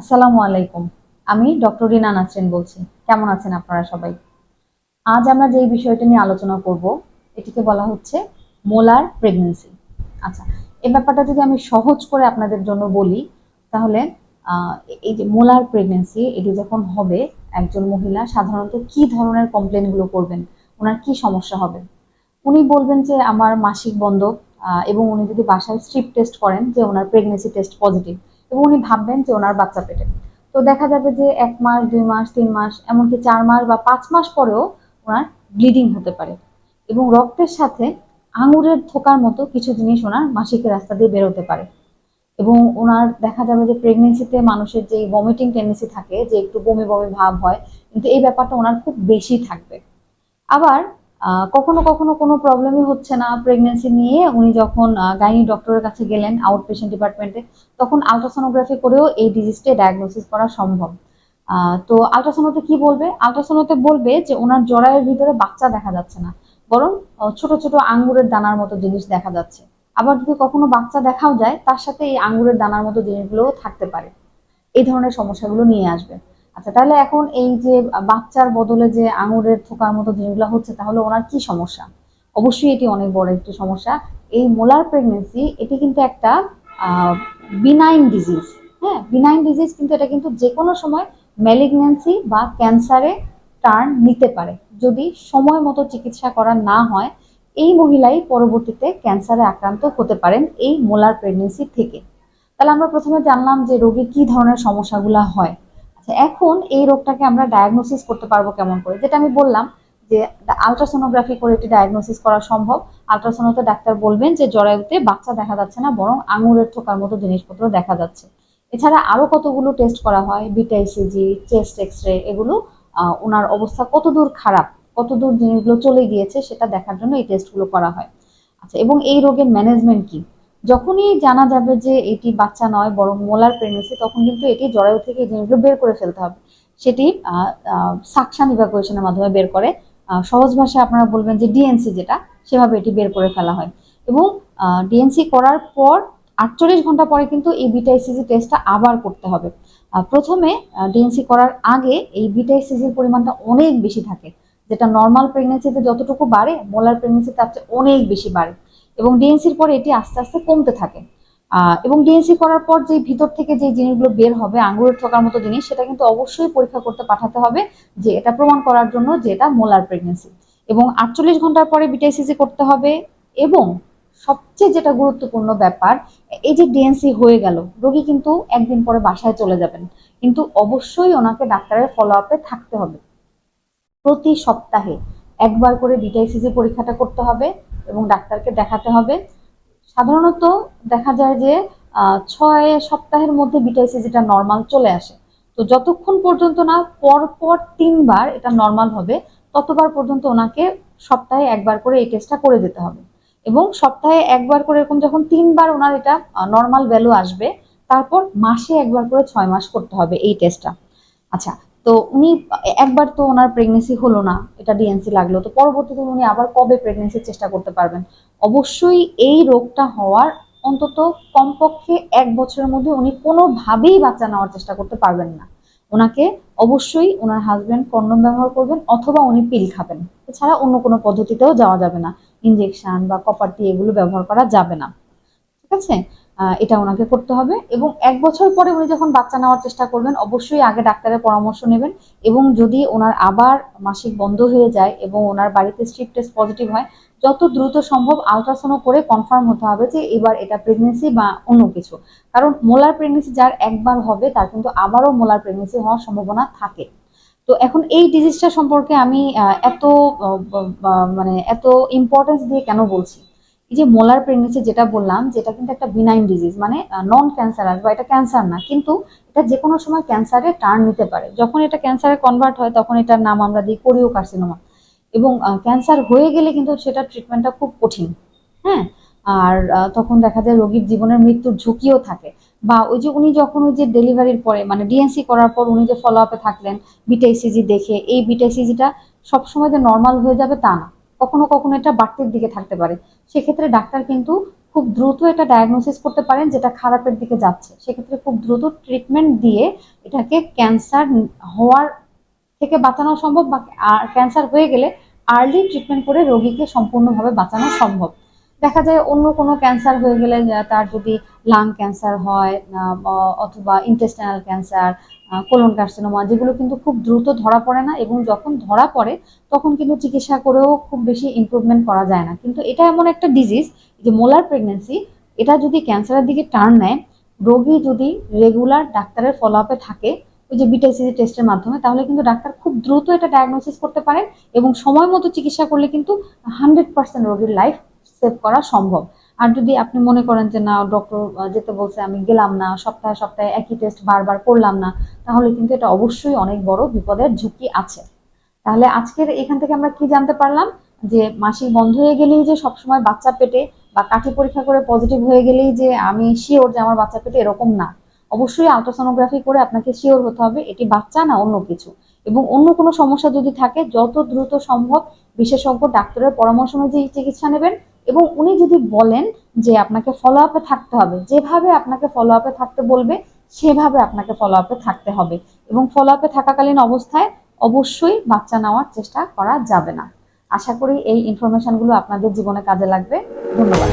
আসসালামু আলাইকুম। আমি ডক্টর রিনা নাসরিন বলছি। কেমন আছেন আপনারা সবাই? আজ আমরা যে বিষয়টা নিয়ে আলোচনা করব, এটিকে বলা হচ্ছে মোলার প্রেগনেন্সি। আচ্ছা এই ব্যাপারটা যদি আমি সহজ করে আপনাদের জন্য বলি, তাহলে এই যে মোলার প্রেগনেন্সি, এটি যখন হবে, একজন মহিলা সাধারণত কি ধরনের কমপ্লেনগুলো করবেন? ওনার কি সমস্যা হবে? উনি বলবেন যে আমার মাসিক বন্ধ এবং উনি যদি বাসায় স্ট্রিপ টেস্ট করেন, যে ওনার প্রেগনেন্সি টেস্ট পজিটিভ এবং উনি ভাববেন যে ওনার বাচ্চা পেটে। তো দেখা যাবে যে এক মাস, দুই মাস, তিন মাস, এমনকি চার মাস বা পাঁচ মাস পরেও ওনার ব্লিডিং হতে পারে এবং রক্তের সাথে আঙুরের থোকার মতো কিছু জিনিস ওনার মাসিকের রাস্তা দিয়ে বেরোতে পারে। এবং ওনার দেখা যাবে যে প্রেগনেন্সিতে মানুষের যে ভমিটিং টেন্ডেন্সি থাকে, যে একটু বমি বমি ভাব হয়, কিন্তু এই ব্যাপারটা ওনার খুব বেশি থাকবে। আবার কখনো কখনো কোনো প্রবলেমই হচ্ছে না প্রেগনেন্সি নিয়ে। উনি যখন গাইনি ডক্টরের কাছে গেলেন আউট পেশেন্ট ডিপার্টমেন্টে তখন আলট্রাসোনোগ্রাফি করেও এই ডিজিজটা ডায়াগনোসিস করা সম্ভব। তো আলট্রাসোনোতে কি বলবে? আলট্রাসোনোতে বলবে যে ওনার জরায়ের ভিতরে বাচ্চা দেখা যাচ্ছে না, বরং ছোট ছোট আঙ্গুরের দানার মতো জিনিস দেখা যাচ্ছে। আবার যদি কখনো বাচ্চা দেখাও যায়, তার সাথে এই আঙ্গুরের দানার মতো জিনিসগুলোও থাকতে পারে। এই ধরনের সমস্যাগুলো নিয়ে আসবে। আচ্ছা তাহলে এখন এই যে বাচ্চার বদলে যে আঙুরের থোকার মতো জিনিসগুলো হচ্ছে, তাহলে ওনার কি সমস্যা? অবশ্যই এটি অনেক বড় একটি সমস্যা। এই মোলার প্রেগনেন্সি এটি কিন্তু একটা বিনাইন ডিজিজ হ্যাঁ? বিনাইন ডিজিজ কিন্তু এটা কিন্তু যে কোনো সময় ম্যালিগন্যান্সি বা ক্যান্সারে টার্ন নিতে পারে। যদি সময় মতো চিকিৎসা করা না হয়, এই মহিলাই পরবর্তীতে ক্যান্সারে আক্রান্ত হতে পারেন এই মোলার প্রেগনেন্সি থেকে। তাহলে আমরা প্রথমে জানলাম যে রোগীর কি ধরনের সমস্যাগুলো হয়। এখন এই রোগটাকে আমরা ডায়াগনোসিস করতে পারব কেমন করে? যেটা আমি বললাম যে আলট্রাসোনোগ্রাফি করে এটি ডায়াগনোসিস করা সম্ভব। আলট্রাসোনোতে ডাক্তার বলবেন যে, জরায়ুতে বাচ্চা দেখা যাচ্ছে না, বরং আঙুরের থোকার মতো জিনিসপত্র দেখা যাচ্ছে। এছাড়া আরও কতগুলো টেস্ট করা হয় beta ECG chest X ray এগুলো ওনার অবস্থা কতদূর খারাপ, কতদূর জিনিসগুলো চলে গিয়েছে, সেটা দেখার জন্য এই টেস্টগুলো করা হয়। আচ্ছা এবং এই রোগের ম্যানেজমেন্ট কি? যখনই জানা যাবে যে এটি বাচ্চা নয় বরং মোলার প্রেগনেন্সি তখন কিন্তু এটি জরায়ু থেকে জিনিসগুলো বের করে ফেলতে হবে। সেটি সাকশান ইভাকুয়েশনের মাধ্যমে বের করে। সহজ ভাষায় আপনারা বলবেন যে ডিএনসি যেটা, সেভাবে এটি বের করে ফেলা হয়। এবং ডিএনসি করার পর আটচল্লিশ ঘণ্টা পরে কিন্তু এই বিটাইসিজি টেস্টটা আবার করতে হবে। প্রথমে ডিএনসি করার আগে এই বিটাইসিজির পরিমাণটা অনেক বেশি থাকে। যেটা নর্মাল প্রেগনেন্সিতে যতটুকু বাড়ে মোলার প্রেগনেন্সি তার চেয়ে অনেক বেশি বাড়ে। এবং ডিএনসির পরে এটি আস্তে আস্তে কমতে থাকে। এবং ডিএনসি করার পর যে ভিতর থেকে যে জিনিসগুলো বের হবে, আঙ্গুরের ঠোকার মতো জিনিস, সেটা কিন্তু অবশ্যই পরীক্ষা করতে পাঠাতে হবে যে এটা প্রমাণ করার জন্য যে এটা মোলার প্রেগনেন্সি এবং আটচল্লিশ ঘণ্টার পরে বিটাইসিসি করতে হবে এবং সবচেয়ে যেটা গুরুত্বপূর্ণ ব্যাপার, এই যে ডিএনসি হয়ে গেল, রোগী কিন্তু একদিন পরে বাসায় চলে যাবেন। কিন্তু অবশ্যই ওনাকে ডাক্তারের ফলো আপে থাকতে হবে। প্রতি সপ্তাহে একবার করে বিটাইসিসি পরীক্ষাটা করতে হবে। এবং ডাক্তারকে দেখাতে হবে। সাধারণত দেখা যায় যে ছয় সপ্তাহের মধ্যে বিটাইসিসিটা নর্মাল চলে আসে। তো যতক্ষণ পর্যন্ত না পর পর তিনবার এটা নর্মাল হবে, ততবার পর্যন্ত ওনাকে সপ্তাহে একবার করে এই টেস্টটা করে যেতে হবে। এবং সপ্তাহে একবার করে এরকম যখন তিনবার ওনার এটা নর্মাল ভ্যালু আসবে, তারপর মাসে একবার করে ছয় মাস করতে হবে এই টেস্টটা আচ্ছা তো উনি একবার তো ওনার প্রেগনেন্সি হলো না, এটা ডিএনসি লাগল, তো পরবর্তীতে উনি আবার কবে প্রেগনেন্সির চেষ্টা করতে পারবেন? অবশ্যই এই রোগটা হওয়ার অন্তত কমপক্ষে এক বছরের মধ্যে উনি কোনোভাবেই বাচ্চা নেওয়ার চেষ্টা করতে পারবেন না। ওনাকে অবশ্যই ওনার হাজবেন্ড কন্ডম ব্যবহার করবেন অথবা উনি পিল খাবেন। এছাড়া অন্য কোনো পদ্ধতিতেও যাওয়া যাবে না। ইঞ্জেকশন বা কপার টি এগুলো ব্যবহার করা যাবে না। ঠিক আছে? এটা ওনাকে করতে হবে। এবং এক বছর পরে উনি যখন বাচ্চা নেওয়ার চেষ্টা করবেন, অবশ্যই আগে ডাক্তারের পরামর্শ নেবেন এবং যদি ওনার আবার মাসিক বন্ধ হয়ে যায় এবং ওনার বাড়িতে স্ট্রিপ টেস্ট পজিটিভ হয়, যত দ্রুত সম্ভব আলট্রাসাউন্ড করে কনফার্ম হতে হবে যে এবার এটা প্রেগনেন্সি বা অন্য কিছু। কারণ মোলার প্রেগনেন্সি যার একবার হবে, তার কিন্তু আবারও মোলার প্রেগনেন্সি হওয়ার সম্ভাবনা থাকে। তো এখন এই ডিজিজটা সম্পর্কে আমি এত মানে এত ইম্পর্টেন্স দিয়ে কেন বলছি? এই যে মোলার প্রেগনেন্সি যেটা বললাম, যেটা কিন্তু একটা বিনাইন ডিজিজ মানে নন ক্যান্সারাস বা এটা ক্যান্সার না, কিন্তু এটা যে কোনো সময় ক্যান্সারে টার্ন নিতে পারে। যখন এটা ক্যান্সারে কনভার্ট হয়, তখন এটার নাম আমরা দিই কোরিও কার্সিনোমা এবং ক্যান্সার হয়ে গেলে কিন্তু সেটা ট্রিটমেন্টটা খুব কঠিন হ্যাঁ? আর তখন দেখা যায় রোগীর জীবনের মৃত্যুর ঝুঁকিও থাকে। বা ওই যে উনি যখন ওই যে ডেলিভারির পরে মানে ডিএনসি করার পর উনি যে ফলো আপে থাকলেন বিটাইসিজি দেখে, এই বিটাইসিজিটা সবসময় যে নর্মাল হয়ে যাবে তা না। কখনো কখনো এটা বাড়তির দিকে থাকতে পারে। সেক্ষেত্রে ডাক্তার কিন্তু খুব দ্রুত এটা ডায়াগনোসিস করতে পারেন যেটা খারাপের দিকে যাচ্ছে। সেক্ষেত্রে খুব দ্রুত ট্রিটমেন্ট দিয়ে এটাকে ক্যান্সার হওয়ার থেকে বাঁচানো সম্ভব বা ক্যান্সার হয়ে গেলে আর্লি ট্রিটমেন্ট করে রোগীকে সম্পূর্ণভাবে বাঁচানো সম্ভব। দেখা যায় অন্য কোনো ক্যান্সার হয়ে গেলে তার যদি লাং ক্যান্সার হয় অথবা ইন্টেস্টাইনাল ক্যান্সার কোলন কার্সিনোমা যেগুলো কিন্তু খুব দ্রুত ধরা পড়ে না এবং যখন ধরা পড়ে, তখন কিন্তু চিকিৎসা করেও খুব বেশি ইমপ্রুভমেন্ট করা যায় না। কিন্তু এটা এমন একটা ডিজিজ যে মোলার প্রেগনেন্সি এটা যদি ক্যান্সারের দিকে টার্ন নেয়, রোগী যদি রেগুলার ডাক্তারের ফলো আপে থাকে, ওই যে বিটাইসিসি টেস্টের মাধ্যমে, তাহলে কিন্তু ডাক্তার খুব দ্রুত এটা ডায়াগনোসিস করতে পারেন এবং সময় মতো চিকিৎসা করলে কিন্তু হান্ড্রেড পার্সেন্ট রোগীর লাইফ সেভ করা সম্ভব। আর যদি আপনি মনে করেন যে না ডক্টর যেতে বলছে, আমি গেলাম না, সপ্তাহে সপ্তাহে একই টেস্ট বারবার করলাম না, তাহলে কিন্তু এটা অবশ্যই অনেক বড় বিপদের ঝুঁকি আছে। তাহলে আজকের এখান থেকে আমরা কি জানতে পারলাম? যে মাসিক বন্ধ হয়ে গেলেই যে সবসময় বাচ্চা পেটে বা কাঠি পরীক্ষা করে পজিটিভ হয়ে গেলেই যে আমি শিওর যে আমার বাচ্চা পেটে এরকম না। অবশ্যই আলট্রাসোনোগ্রাফি করে আপনাকে শিওর হতে হবে, এটি বাচ্চা না অন্য কিছু। এবং অন্য কোনো সমস্যা যদি থাকে, যত দ্রুত সম্ভব বিশেষজ্ঞ, ডাক্তারের পরামর্শ অনুযায়ী চিকিৎসা নেবেন। এবং উনি যদি বলেন যে আপনাকে ফলো আপে থাকতে হবে, যেভাবে আপনাকে ফলো আপে থাকতে বলবে, সেভাবে আপনাকে ফলো আপে থাকতে হবে। এবং ফলো আপে থাকাকালীন অবস্থায় অবশ্যই বাচ্চা নেওয়ার চেষ্টা করা যাবে না। আশা করি এই ইনফরমেশনগুলো আপনাদের জীবনে কাজে লাগবে। ধন্যবাদ।